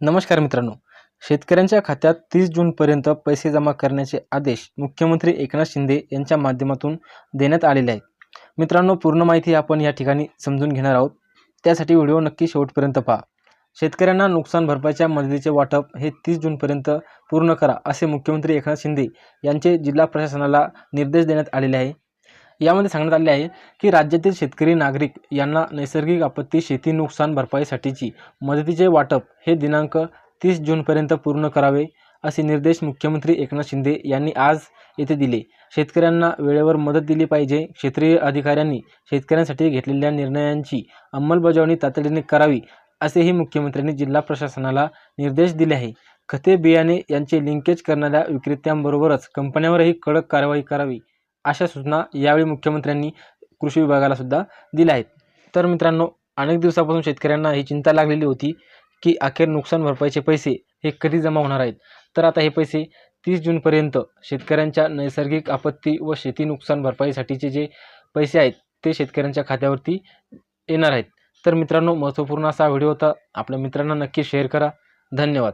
नमस्कार मित्रांनो. शेतकऱ्यांच्या खात्यात तीस जूनपर्यंत पैसे जमा करण्याचे आदेश मुख्यमंत्री एकनाथ शिंदे यांच्या माध्यमातून देण्यात आलेले आहेत. मित्रांनो पूर्ण माहिती आपण या ठिकाणी समजून घेणार आहोत. त्यासाठी व्हिडिओ नक्की शेवटपर्यंत पहा. शेतकऱ्यांना नुकसान भरपाईच्या मदतीचे वाटप हे तीस जूनपर्यंत पूर्ण करा असे मुख्यमंत्री एकनाथ शिंदे यांचे जिल्हा प्रशासनाला निर्देश देण्यात आलेले आहे. यामध्ये सांगण्यात आले आहे की राज्यातील शेतकरी नागरिक यांना नैसर्गिक आपत्ती शेती नुकसान भरपाईसाठीची मदतीचे वाटप हे दिनांक तीस जूनपर्यंत पूर्ण करावे असे निर्देश मुख्यमंत्री एकनाथ शिंदे यांनी आज येथे दिले. शेतकऱ्यांना वेळेवर मदत दिली पाहिजे. क्षेत्रीय अधिकाऱ्यांनी शेतकऱ्यांसाठी घेतलेल्या निर्णयांची अंमलबजावणी तातडीने करावी असेही मुख्यमंत्र्यांनी जिल्हा प्रशासनाला निर्देश दिले आहे. खते बियाणे यांचे लिंकेज करणाऱ्या विक्रेत्यांबरोबरच कंपन्यांवरही कडक कारवाई करावी. अशा सूचना यावेळी मुख्यमंत्र्यांनी कृषी विभागाला सुद्धा दिल्या आहेत. तर मित्रांनो अनेक दिवसापासून शेतकऱ्यांना ही चिंता लागलेली होती की अखेर नुकसान भरपाईचे पैसे हे कधी जमा होणार आहेत? तर आता हे पैसे तीस जूनपर्यंत शेतकऱ्यांच्या नैसर्गिक आपत्ती व शेती नुकसान भरपाईसाठीचे जे पैसे आहेत ते शेतकऱ्यांच्या खात्यावरती येणार आहेत. तर मित्रांनो महत्त्वपूर्ण असा व्हिडिओ होता. आपल्या मित्रांना नक्की शेअर करा. धन्यवाद.